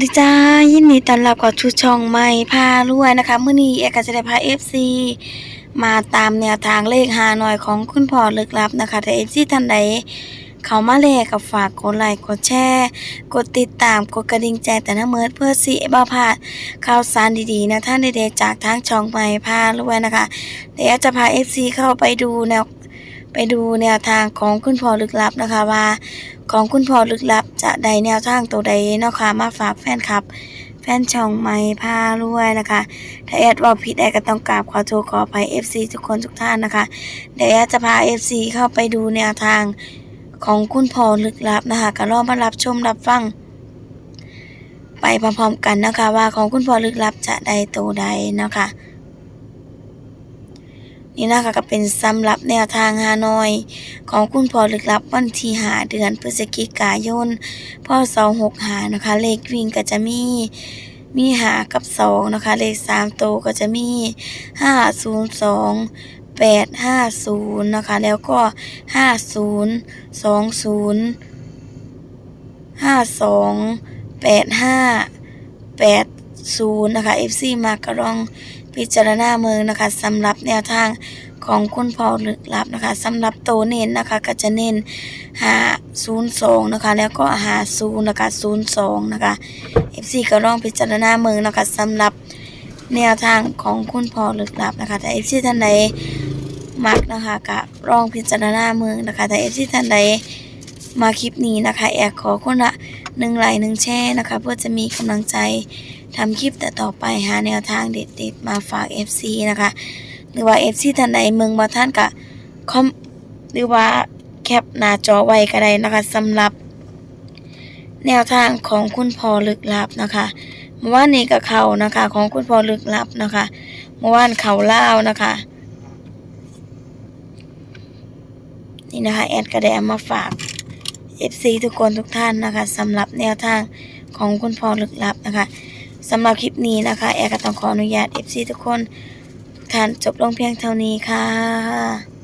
ดีจ้ายินดีต้อนรับกับชูช่องใหม่พารวยนะคะเมื้อนี้เอกก็จะได้พา FC มาตามแนวทางเลขหาหน่อยของคุณพ่อลึกลับนะคะถ้า FC ท่านใดเขามาแลกกับฝากกดไลค์กดแชร์กดติดตามกดกระดิ่งแจ้งแต่ละเมิดเพื่อสิบ่พาดข่าวสารดีๆนะท่านใดๆจากทางช่องใหม่พารวยนะคะเดี๋ยวจะพา FC เข้าไปดูแนวไปดูแนวทางของคุณพ่อลึกลับนะคะว่า ของคุณพ่อลึกลับ จะได้แนวทางตัวใดเนาะค่ะมาฝากแฟนคลับ แฟนช่องใหม่พารวยนะคะ ถ้าแอดว่าผิดแอดก็ต้องกราบขอโทษขออภัย FC ทุกคนทุกท่านนะคะเดี๋ยวแอดจะพา FC เข้าไปดูแนวทางของคุณพ่อลึกลับนะคะก็ลอมารับชมรับฟัง ไปพร้อมๆกันนะคะ ว่าของคุณพ่อลึกลับจะได้ตัวใดนะคะ นี่นะคะก็เป็นสำหรับแนวทางฮานอย ของคุณพ่อลึกลับวันที่หาเดือนพฤศจิกายนพ่อสองหกหานะคะ เลขวิ่งก็จะมีมีหากับสองนะคะ เลขสามโตวก็จะมีห้าศูนย์สองแปดห้าศูนย์นะคะ แล้วก็ห้าศูนย์สองศูนย์ห้าสองแปดห้าแปดศูนย์นะคะ FC มากระลอง พิจารณาเมืองนะคะสำหรับแนวทางของคุณพ่อลึกลับนะคะสำหรับโตเน้นนะคะก็จะเน้นหาศูนย์สองนะคะแล้วก็หาศูนย์นะคะศูนย์สองนะคะ FC ก็ลองพิจารณาเมืองนะคะสำหรับแนวทางของคุณพ่อลึกลับนะคะแต่ FC ท่านใดมักนะคะก็ลองพิจารณาเมืองนะคะแต่ FC ท่านใดมาคลิปนี้นะคะแอกขอคนละ หนึ่งไลค์หนึ่งแชร์นะคะ เพื่อจะมีกำลังใจทำคลิปแต่ต่อไปหาแนวทางเด็ดๆมาฝาก FC นะคะ หรือว่า FC ท่านใดเมืองบ่ท่านก็คอมหรือว่าแคปหน้าจอไว้ก็ได้นะคะสำหรับแนวทางของคุณพอลึกลับนะคะเมื่อวานนี้กับเขานะคะ ของคุณพอลึกลับนะคะเมื่อวานเขาเล่านะคะ นี่นะคะ แอดกระแดมมาฝาก FC ทุกคนทุกท่านนะคะสำหรับแนวทางของคุณพ่อลึกลับนะคะสำหรับคลิปนี้นะคะ แอร์ก็ต้องขออนุญาต FC ทุกคนท่านจบลงเพียงเท่านี้ค่ะ